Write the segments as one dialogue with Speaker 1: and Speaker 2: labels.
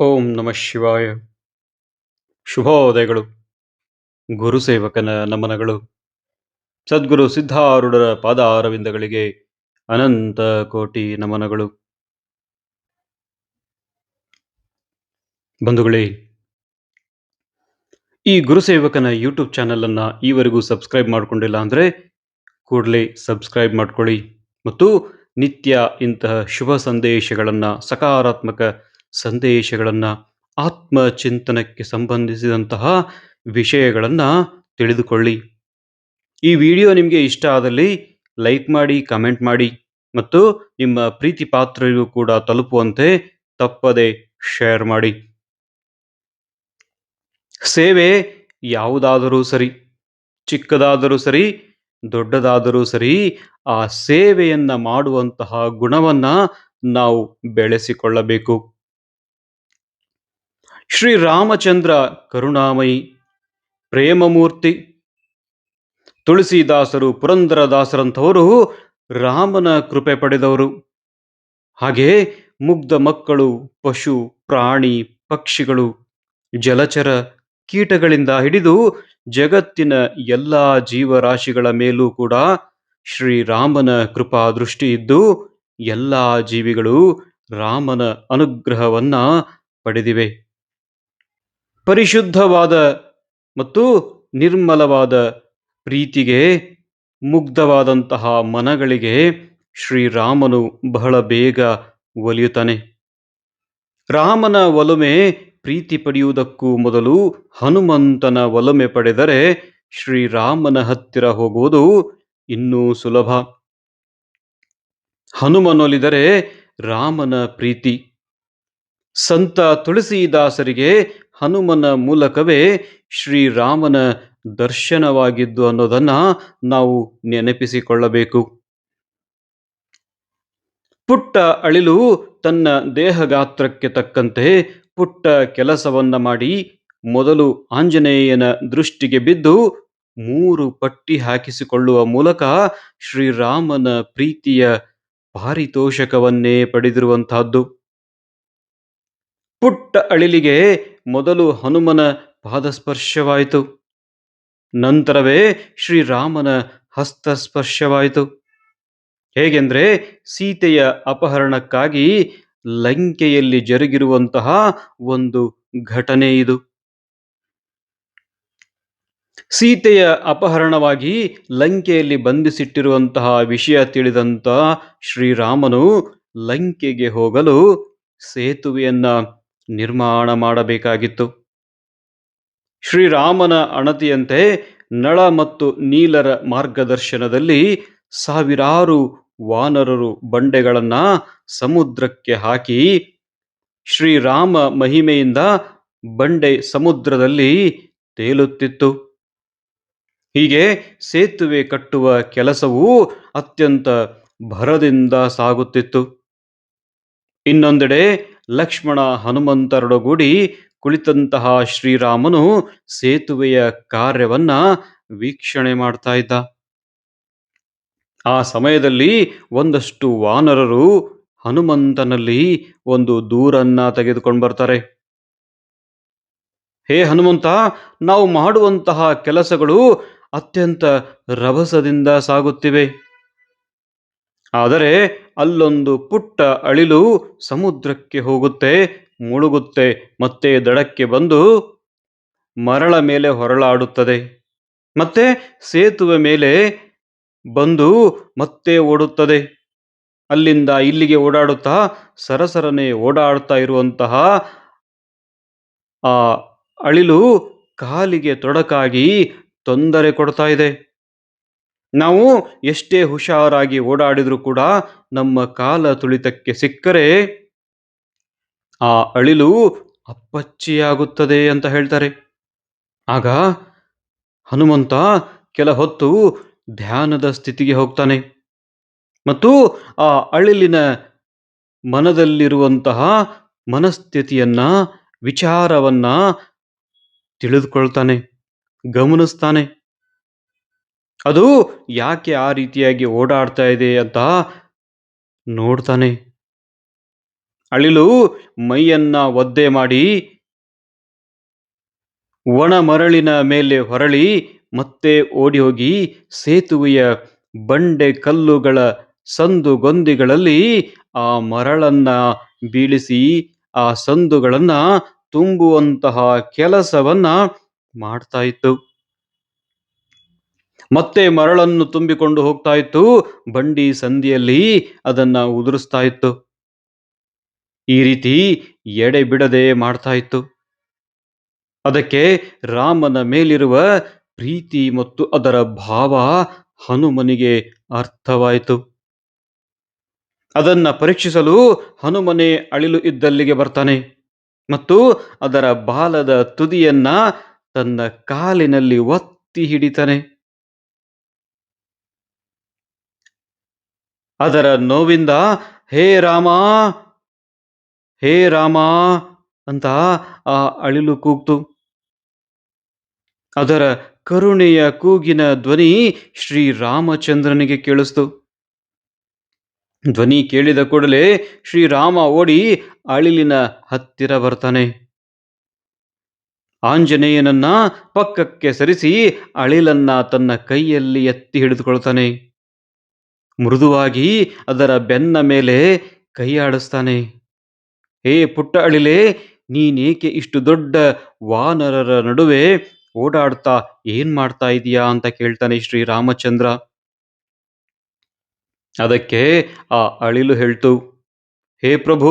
Speaker 1: ಓಂ ನಮಃ ಶಿವಾಯ. ಶುಭೋದಯಗಳು. ಗುರುಸೇವಕನ ನಮನಗಳು. ಸದ್ಗುರು ಸಿದ್ಧಾರೂಢರ ಪಾದಾರವಿಂದಗಳಿಗೆ ಅನಂತ ಕೋಟಿ ನಮನಗಳು. ಬಂಧುಗಳೇ, ಈ ಗುರುಸೇವಕನ ಯೂಟ್ಯೂಬ್ ಚಾನಲನ್ನು ಈವರೆಗೂ ಸಬ್ಸ್ಕ್ರೈಬ್ ಮಾಡಿಕೊಂಡಿಲ್ಲ ಅಂದರೆ ಕೂಡಲೇ ಸಬ್ಸ್ಕ್ರೈಬ್ ಮಾಡ್ಕೊಳ್ಳಿ ಮತ್ತು ನಿತ್ಯ ಇಂತಹ ಶುಭ ಸಂದೇಶಗಳನ್ನು ಸಕಾರಾತ್ಮಕ ಸಂದೇಶಗಳನ್ನು ಆತ್ಮಚಿಂತನಕ್ಕೆ ಸಂಬಂಧಿಸಿದಂತಹ ವಿಷಯಗಳನ್ನು ತಿಳಿದುಕೊಳ್ಳಿ. ಈ ವಿಡಿಯೋ ನಿಮಗೆ ಇಷ್ಟ ಆದಲ್ಲಿ ಲೈಕ್ ಮಾಡಿ, ಕಮೆಂಟ್ ಮಾಡಿ ಮತ್ತು ನಿಮ್ಮ ಪ್ರೀತಿ ಪಾತ್ರರಿಗೂ ಕೂಡ ತಲುಪುವಂತೆ ತಪ್ಪದೆ ಶೇರ್ ಮಾಡಿ. ಸೇವೆ ಯಾವುದಾದರೂ ಸರಿ, ಚಿಕ್ಕದಾದರೂ ಸರಿ, ದೊಡ್ಡದಾದರೂ ಸರಿ, ಆ ಸೇವೆಯನ್ನು ಮಾಡುವಂತಹ ಗುಣವನ್ನು ನಾವು ಬೆಳೆಸಿಕೊಳ್ಳಬೇಕು. ಶ್ರೀರಾಮಚಂದ್ರ ಕರುಣಾಮಯಿ ಪ್ರೇಮಮೂರ್ತಿ. ತುಳಸಿದಾಸರು ಪುರಂದರದಾಸರಂಥವರು ರಾಮನ ಕೃಪೆ ಪಡೆದವರು. ಹಾಗೆ ಮುಗ್ಧ ಮಕ್ಕಳು, ಪಶು, ಪ್ರಾಣಿ, ಪಕ್ಷಿಗಳು, ಜಲಚರ ಕೀಟಗಳಿಂದ ಹಿಡಿದು ಜಗತ್ತಿನ ಎಲ್ಲ ಜೀವರಾಶಿಗಳ ಮೇಲೂ ಕೂಡ ಶ್ರೀರಾಮನ ಕೃಪಾ ದೃಷ್ಟಿ ಇದ್ದು ಎಲ್ಲ ಜೀವಿಗಳು ರಾಮನ ಅನುಗ್ರಹವನ್ನ ಪಡೆದಿವೆ. ಪರಿಶುದ್ಧವಾದ ಮತ್ತು ನಿರ್ಮಲವಾದ ಪ್ರೀತಿಗೆ ಮುಗ್ಧವಾದಂತಹ ಮನಗಳಿಗೆ ಶ್ರೀರಾಮನು ಬಹಳ ಬೇಗ ಒಲಿಯುತ್ತಾನೆ. ರಾಮನ ಒಲುಮೆ ಪ್ರೀತಿ ಪಡೆಯುವುದಕ್ಕೂ ಮೊದಲು ಹನುಮಂತನ ಒಲುಮೆ ಪಡೆದರೆ ಶ್ರೀರಾಮನ ಹತ್ತಿರ ಹೋಗುವುದು ಇನ್ನೂ ಸುಲಭ. ಹನುಮನೊಲಿದರೆ ರಾಮನ ಪ್ರೀತಿ. ಸಂತ ತುಳಸಿದಾಸರಿಗೆ ಹನುಮನ ಮೂಲಕವೇ ಶ್ರೀರಾಮನ ದರ್ಶನವಾಗಿದ್ದು ಅನ್ನೋದನ್ನ ನಾವು ನೆನಪಿಸಿಕೊಳ್ಳಬೇಕು. ಪುಟ್ಟ ಅಳಿಲು ತನ್ನ ದೇಹಗಾತ್ರಕ್ಕೆ ತಕ್ಕಂತೆ ಪುಟ್ಟ ಕೆಲಸವನ್ನ ಮಾಡಿ ಮೊದಲು ಆಂಜನೇಯನ ದೃಷ್ಟಿಗೆ ಬಿದ್ದು ಮೂರು ಪಟ್ಟಿ ಹಾಕಿಸಿಕೊಳ್ಳುವ ಮೂಲಕ ಶ್ರೀರಾಮನ ಪ್ರೀತಿಯ ಪಾರಿತೋಷಕವನ್ನೇ ಪಡೆದಿರುವಂತಹದ್ದು ಪುಟ್ಟ ಅಳಿಲಿಗೆ ಮೊದಲು ಹನುಮನ ಪಾದಸ್ಪರ್ಶವಾಯಿತು. ನಂತರವೇ ಶ್ರೀರಾಮನ ಹಸ್ತಸ್ಪರ್ಶವಾಯಿತು. ಹೇಗೆಂದರೆ ಸೀತೆಯ ಅಪಹರಣಕ್ಕಾಗಿ ಲಂಕೆಯಲ್ಲಿ ಜರುಗಿರುವಂತಹ ಒಂದು ಘಟನೆ ಇದು. ಸೀತೆಯ ಅಪಹರಣವಾಗಿ ಲಂಕೆಯಲ್ಲಿ ಬಂಧಿಸಿಟ್ಟಿರುವಂತಹ ವಿಷಯ ತಿಳಿದಂತ ಶ್ರೀರಾಮನು ಲಂಕೆಗೆ ಹೋಗಲು ಸೇತುವೆಯನ್ನ ನಿರ್ಮಾಣ ಮಾಡಬೇಕಾಗಿತ್ತು. ಶ್ರೀರಾಮನ ಅಣತಿಯಂತೆ ನಳ ಮತ್ತು ನೀಲರ ಮಾರ್ಗದರ್ಶನದಲ್ಲಿ ಸಾವಿರಾರು ವಾನರರು ಬಂಡೆಗಳನ್ನು ಸಮುದ್ರಕ್ಕೆ ಹಾಕಿ, ಶ್ರೀರಾಮ ಮಹಿಮೆಯಿಂದ ಬಂಡೆ ಸಮುದ್ರದಲ್ಲಿ ತೇಲುತ್ತಿತ್ತು. ಹೀಗೆ ಸೇತುವೆ ಕಟ್ಟುವ ಕೆಲಸವು ಅತ್ಯಂತ ಭರದಿಂದ ಸಾಗುತ್ತಿತ್ತು. ಇನ್ನೊಂದೆಡೆ ಲಕ್ಷ್ಮಣ ಹನುಮಂತರೊಡಗೂಡಿ ಕುಳಿತಂತಹ ಶ್ರೀರಾಮನು ಸೇತುವೆಯ ಕಾರ್ಯವನ್ನ ವೀಕ್ಷಣೆ ಮಾಡ್ತಾ ಇದ್ದ. ಆ ಸಮಯದಲ್ಲಿ ಒಂದಷ್ಟು ವಾನರರು ಹನುಮಂತನಲ್ಲಿ ಒಂದು ದೂರನ್ನ ತೆಗೆದುಕೊಂಡು ಬರ್ತಾರೆ. ಹೇ ಹನುಮಂತ, ನಾವು ಮಾಡುವಂತಹ ಕೆಲಸಗಳು ಅತ್ಯಂತ ರಭಸದಿಂದ ಸಾಗುತ್ತಿವೆ. ಆದರೆ ಅಲ್ಲೊಂದು ಪುಟ್ಟ ಅಳಿಲು ಸಮುದ್ರಕ್ಕೆ ಹೋಗುತ್ತೆ, ಮುಳುಗುತ್ತೆ, ಮತ್ತೆ ದಡಕ್ಕೆ ಬಂದು ಮರಳ ಮೇಲೆ ಹೊರಳಾಡುತ್ತದೆ. ಮತ್ತೆ ಸೇತುವೆ ಮೇಲೆ ಬಂದು ಮತ್ತೆ ಓಡುತ್ತದೆ. ಅಲ್ಲಿಂದ ಇಲ್ಲಿಗೆ ಓಡಾಡುತ್ತಾ ಸರಸರನೆ ಓಡಾಡ್ತಾ ಇರುವಂತಹ ಆ ಅಳಿಲು ಕಾಲಿಗೆ ತೊಡಕಾಗಿ ತೊಂದರೆ ಕೊಡ್ತಾ ಇದೆ. ನಾವು ಎಷ್ಟೇ ಹುಷಾರಾಗಿ ಓಡಾಡಿದ್ರು ಕೂಡ ನಮ್ಮ ಕಾಲ ತುಳಿತಕ್ಕೆ ಸಿಕ್ಕರೆ ಆ ಅಳಿಲು ಅಪ್ಪಚ್ಚಿಯಾಗುತ್ತದೆ ಅಂತ ಹೇಳ್ತಾರೆ. ಆಗ ಹನುಮಂತ ಕೆಲ ಹೊತ್ತು ಧ್ಯಾನದ ಸ್ಥಿತಿಗೆ ಹೋಗ್ತಾನೆ. ಮತ್ತು ಆ ಅಳಿಲಿನ ಮನದಲ್ಲಿರುವಂತಹ ಮನಸ್ಥಿತಿಯನ್ನ, ವಿಚಾರವನ್ನ ತಿಳಿದುಕೊಳ್ತಾನೆ, ಗಮನಿಸ್ತಾನೆ. ಅದು ಯಾಕೆ ಆ ರೀತಿಯಾಗಿ ಓಡಾಡ್ತಾ ಇದೆ ಅಂತ ನೋಡ್ತಾನೆ. ಅಳಿಲು ಮೈಯನ್ನ ಒದ್ದೆ ಮಾಡಿ ಒಣ ಮರಳಿನ ಮೇಲೆ ಹೊರಳಿ ಮತ್ತೆ ಓಡಿ ಹೋಗಿ ಸೇತುವೆಯ ಬಂಡೆ ಕಲ್ಲುಗಳ ಸಂದುಗೊಂದಿಗಳಲ್ಲಿ ಆ ಮರಳನ್ನ ಬೀಳಿಸಿ ಆ ಸಂದುಗಳನ್ನ ತುಂಬುವಂತಹ ಕೆಲಸವನ್ನ ಮಾಡ್ತಾ ಇತ್ತು. ಮತ್ತೆ ಮರಳನ್ನು ತುಂಬಿಕೊಂಡು ಹೋಗ್ತಾ ಇತ್ತು. ಬಂಡಿ ಸಂದಿಯಲ್ಲಿ ಅದನ್ನ ಉದುರಿಸ್ತಾ ಇತ್ತು. ಈ ರೀತಿ ಎಡೆ ಬಿಡದೆ ಮಾಡ್ತಾ ಇತ್ತು. ಅದಕ್ಕೆ ರಾಮನ ಮೇಲಿರುವ ಪ್ರೀತಿ ಮತ್ತು ಅದರ ಭಾವ ಹನುಮನಿಗೆ ಅರ್ಥವಾಯಿತು. ಅದನ್ನ ಪರೀಕ್ಷಿಸಲು ಹನುಮನೆ ಅಳಿಲು ಇದ್ದಲ್ಲಿಗೆ ಬರ್ತಾನೆ ಮತ್ತು ಅದರ ಬಾಲದ ತುದಿಯನ್ನ ತನ್ನ ಕಾಲಿನಲ್ಲಿ ಒತ್ತಿ ಹಿಡಿತಾನೆ. ಅದರ ನೋವಿಂದ ಹೇ ರಾಮ ಹೇ ರಾಮ ಅಂತ ಆ ಅಳಿಲು ಕೂಗ್ತು. ಅದರ ಕರುಣೆಯ ಕೂಗಿನ ಧ್ವನಿ ಶ್ರೀರಾಮಚಂದ್ರನಿಗೆ ಕೇಳಿಸ್ತು. ಧ್ವನಿ ಕೇಳಿದ ಕೂಡಲೇ ಶ್ರೀರಾಮ ಓಡಿ ಅಳಿಲಿನ ಹತ್ತಿರ ಬರ್ತಾನೆ. ಆಂಜನೇಯನನ್ನ ಪಕ್ಕಕ್ಕೆ ಸರಿಸಿ ಅಳಿಲನ್ನ ತನ್ನ ಕೈಯಲ್ಲಿ ಎತ್ತಿ ಹಿಡಿದುಕೊಳ್ತಾನೆ. ಮೃದುವಾಗಿ ಅದರ ಬೆನ್ನ ಮೇಲೆ ಕೈಯಾಡಿಸ್ತಾನೆ. ಹೇ ಪುಟ್ಟ ಅಳಿಲೆ, ನೀನೇಕೆ ಇಷ್ಟು ದೊಡ್ಡ ವಾನರರ ನಡುವೆ ಓಡಾಡ್ತಾ ಏನ್ ಮಾಡ್ತಾ ಇದೀಯಾ ಅಂತ ಕೇಳ್ತಾನೆ ಶ್ರೀರಾಮಚಂದ್ರ. ಅದಕ್ಕೆ ಆ ಅಳಿಲು ಹೇಳ್ತು, ಹೇ ಪ್ರಭು,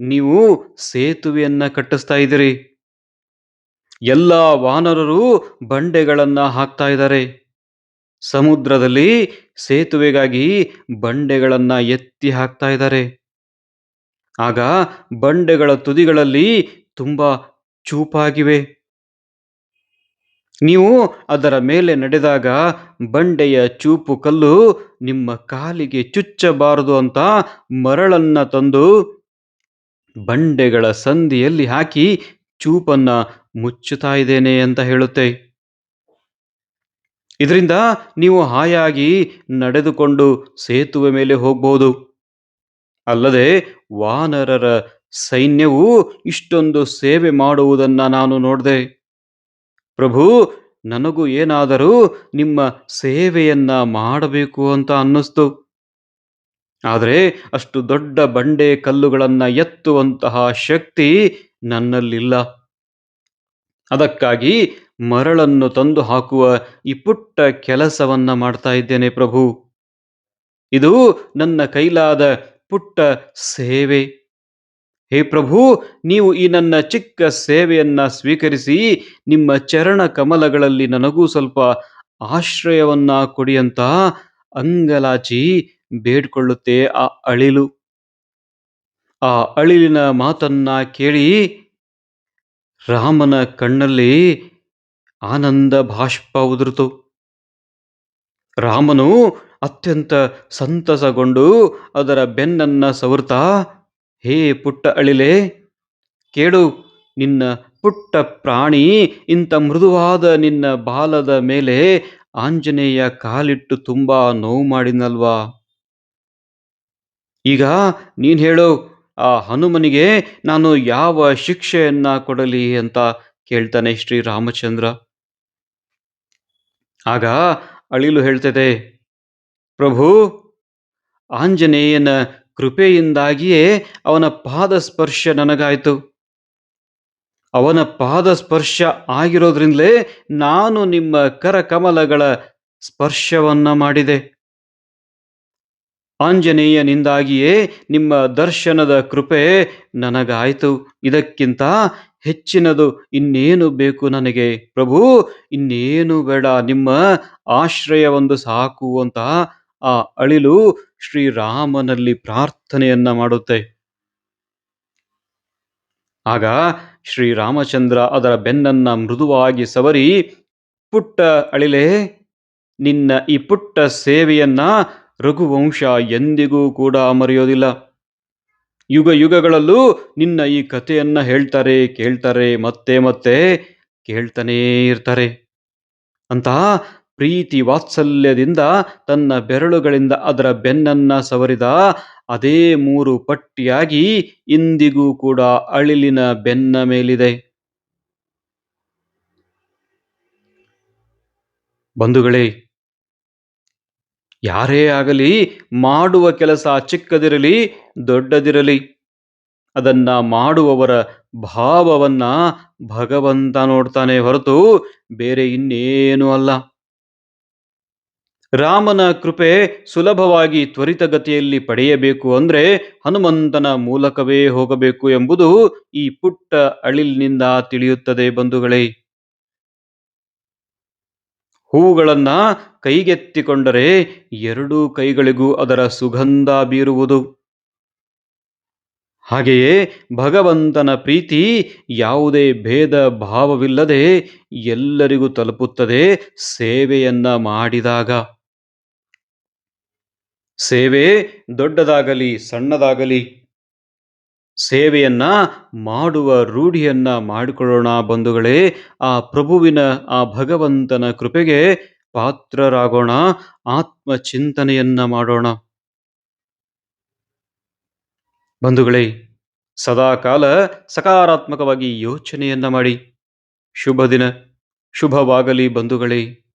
Speaker 1: ನೀವು ಸೇತುವೆಯನ್ನ ಕಟ್ಟಿಸ್ತಾ ಇದ್ದೀರಿ. ಎಲ್ಲ ವಾನರರು ಬಂಡೆಗಳನ್ನ ಹಾಕ್ತಾ ಇದ್ದಾರೆ. ಸಮುದ್ರದಲ್ಲಿ ಸೇತುವೆಗಾಗಿ ಬಂಡೆಗಳನ್ನ ಎತ್ತಿ ಹಾಕ್ತಾ ಇದ್ದಾರೆ. ಆಗ ಬಂಡೆಗಳ ತುದಿಗಳಲ್ಲಿ ತುಂಬಾ ಚೂಪಾಗಿವೆ. ನೀವು ಅದರ ಮೇಲೆ ನಡೆದಾಗ ಬಂಡೆಯ ಚೂಪು ಕಲ್ಲು ನಿಮ್ಮ ಕಾಲಿಗೆ ಚುಚ್ಚಬಾರದು ಅಂತ ಮರಳನ್ನ ತಂದು ಬಂಡೆಗಳ ಸಂದಿಯಲ್ಲಿ ಹಾಕಿ ಚೂಪನ್ನ ಮುಚ್ಚುತ್ತಾ ಇದ್ದೇನೆ ಅಂತ ಹೇಳುತ್ತೆ. ಇದರಿಂದ ನೀವು ಹಾಯಾಗಿ ನಡೆದುಕೊಂಡು ಸೇತುವೆ ಮೇಲೆ ಹೋಗ್ಬೋದು. ಅಲ್ಲದೆ ವಾನರರ ಸೈನ್ಯವು ಇಷ್ಟೊಂದು ಸೇವೆ ಮಾಡುವುದನ್ನು ನಾನು ನೋಡಿದೆ. ಪ್ರಭು, ನನಗೂ ಏನಾದರೂ ನಿಮ್ಮ ಸೇವೆಯನ್ನ ಮಾಡಬೇಕು ಅಂತ ಅನ್ನಿಸ್ತು. ಆದರೆ ಅಷ್ಟು ದೊಡ್ಡ ಬಂಡೆ ಕಲ್ಲುಗಳನ್ನು ಎತ್ತುವಂತಹ ಶಕ್ತಿ ನನ್ನಲ್ಲಿಲ್ಲ. ಅದಕ್ಕಾಗಿ ಮರಳನ್ನು ತಂದು ಹಾಕುವ ಈ ಪುಟ್ಟ ಕೆಲಸವನ್ನ ಮಾಡ್ತಾ ಇದ್ದೇನೆ ಪ್ರಭು. ಇದು ನನ್ನ ಕೈಲಾದ ಪುಟ್ಟ ಸೇವೆ. ಹೇ ಪ್ರಭು, ನೀವು ಈ ನನ್ನ ಚಿಕ್ಕ ಸೇವೆಯನ್ನ ಸ್ವೀಕರಿಸಿ ನಿಮ್ಮ ಚರಣ ಕಮಲಗಳಲ್ಲಿ ನನಗೂ ಸ್ವಲ್ಪ ಆಶ್ರಯವನ್ನ ಕೊಡಿ ಅಂತ ಅಂಗಲಾಚಿ ಬೇಡ್ಕೊಳ್ಳುತ್ತೆ ಆ ಅಳಿಲು. ಆ ಅಳಿಲಿನ ಮಾತನ್ನ ಕೇಳಿ ರಾಮನ ಕಣ್ಣಲ್ಲಿ ಆನಂದ ಬಾಷ್ಪ ಉದುರಿತು. ರಾಮನು ಅತ್ಯಂತ ಸಂತಸಗೊಂಡು ಅದರ ಬೆನ್ನನ್ನ ಸವರ್ತಾ, ಹೇ ಪುಟ್ಟ ಅಳಿಲೆ, ಕೇಳು, ನಿನ್ನ ಪುಟ್ಟ ಪ್ರಾಣಿ, ಇಂಥ ಮೃದುವಾದ ನಿನ್ನ ಬಾಲದ ಮೇಲೆ ಆಂಜನೇಯ ಕಾಲಿಟ್ಟು ತುಂಬಾ ನೋವು ಮಾಡಿನಲ್ವಾ ಈಗ ನೀನ್ ಹೇಳು ಆ ಹನುಮನಿಗೆ, ನಾನು ಯಾವ ಶಿಕ್ಷೆಯನ್ನ ಕೊಡಲಿ ಅಂತ ಕೇಳ್ತಾನೆ ಶ್ರೀರಾಮಚಂದ್ರ ಆಗ ಅಳಿಲು ಹೇಳ್ತದೆ, ಪ್ರಭು, ಆಂಜನೇಯನ ಕೃಪೆಯಿಂದಾಗಿಯೇ ಅವನ ಪಾದ ಸ್ಪರ್ಶ ನನಗಾಯಿತು. ಅವನ ಪಾದ ಸ್ಪರ್ಶ ಆಗಿರೋದ್ರಿಂದಲೇ ನಾನು ನಿಮ್ಮ ಕರಕಮಲಗಳ ಸ್ಪರ್ಶವನ್ನ ಮಾಡಿದೆ. ಆಂಜನೇಯನಿಂದಾಗಿಯೇ ನಿಮ್ಮ ದರ್ಶನದ ಕೃಪೆ ನನಗಾಯಿತು. ಇದಕ್ಕಿಂತ ಹೆಚ್ಚಿನದು ಇನ್ನೇನು ಬೇಕು ನನಗೆ? ಪ್ರಭು, ಇನ್ನೇನು ಬೇಡ. ನಿಮ್ಮ ಆಶ್ರಯವೊಂದು ಸಾಕು ಅಂತ ಆ ಅಳಿಲು ಶ್ರೀರಾಮನಲ್ಲಿ ಪ್ರಾರ್ಥನೆಯನ್ನ ಮಾಡುತ್ತೆ. ಆಗ ಶ್ರೀರಾಮಚಂದ್ರ ಅದರ ಬೆನ್ನನ್ನ ಮೃದುವಾಗಿ ಸವರಿ, ಪುಟ್ಟ ಅಳಿಲೆ, ನಿನ್ನ ಈ ಪುಟ್ಟ ಸೇವೆಯನ್ನ ರಘುವಂಶ ಎಂದಿಗೂ ಕೂಡ ಮರೆಯೋದಿಲ್ಲ. ಯುಗ ಯುಗಗಳಲ್ಲೂ ನಿನ್ನ ಈ ಕಥೆಯನ್ನ ಹೇಳ್ತಾರೆ, ಕೇಳ್ತಾರೆ, ಮತ್ತೆ ಮತ್ತೆ ಕೇಳ್ತಾನೇ ಇರ್ತಾರೆ. ಅಂತ ಪ್ರೀತಿ ವಾತ್ಸಲ್ಯದಿಂದ ತನ್ನ ಬೆರಳುಗಳಿಂದ ಅದರ ಬೆನ್ನನ್ನ ಸವರಿದ ಅದೇ ಮೂರು ಪಟ್ಟಿಯಾಗಿ ಇಂದಿಗೂ ಕೂಡ ಅಳಿಲಿನ ಬೆನ್ನ ಮೇಲಿದೆ. ಬಂಧುಗಳೇ ಯಾರೇ ಆಗಲಿ ಮಾಡುವ ಕೆಲಸ ಚಿಕ್ಕದಿರಲಿ, ದೊಡ್ಡದಿರಲಿ, ಅದನ್ನ ಮಾಡುವವರ ಭಾವವನ್ನ ಭಗವಂತ ನೋಡ್ತಾನೆ ಹೊರತು ಬೇರೆ ಇನ್ನೇನು ಅಲ್ಲ. ರಾಮನ ಕೃಪೆ ಸುಲಭವಾಗಿ ತ್ವರಿತಗತಿಯಲ್ಲಿ ಪಡೆಯಬೇಕು ಅಂದ್ರೆ ಹನುಮಂತನ ಮೂಲಕವೇ ಹೋಗಬೇಕು ಎಂಬುದು ಈ ಪುಟ್ಟ ಅಳಿಲಿನಿಂದ ತಿಳಿಯುತ್ತದೆ ಬಂಧುಗಳೇ. ಹೂಗಳನ್ನ ಕೈಗೆತ್ತಿಕೊಂಡರೆ ಎರಡೂ ಕೈಗಳಿಗೂ ಅದರ ಸುಗಂಧ ಬೀರುವುದು. ಹಾಗೆಯೇ ಭಗವಂತನ ಪ್ರೀತಿ ಯಾವುದೇ ಭೇದ ಭಾವವಿಲ್ಲದೆ ಎಲ್ಲರಿಗೂ ತಲುಪುತ್ತದೆ ಸೇವೆಯನ್ನ ಮಾಡಿದಾಗ. ಸೇವೆ ದೊಡ್ಡದಾಗಲಿ ಸಣ್ಣದಾಗಲಿ ಸೇವೆಯನ್ನ ಮಾಡುವ ರೂಢಿಯನ್ನ ಮಾಡಿಕೊಳ್ಳೋಣ ಬಂಧುಗಳೇ, ಆ ಪ್ರಭುವಿನ, ಆ ಭಗವಂತನ ಕೃಪೆಗೆ ಪಾತ್ರರಾಗೋಣ ಆತ್ಮ ಚಿಂತನೆಯನ್ನ ಮಾಡೋಣ. ಬಂಧುಗಳೇ, ಸದಾಕಾಲ ಸಕಾರಾತ್ಮಕವಾಗಿ ಯೋಚನೆಯನ್ನ ಮಾಡಿ. ಶುಭ ದಿನ ಶುಭವಾಗಲಿ ಬಂಧುಗಳೇ.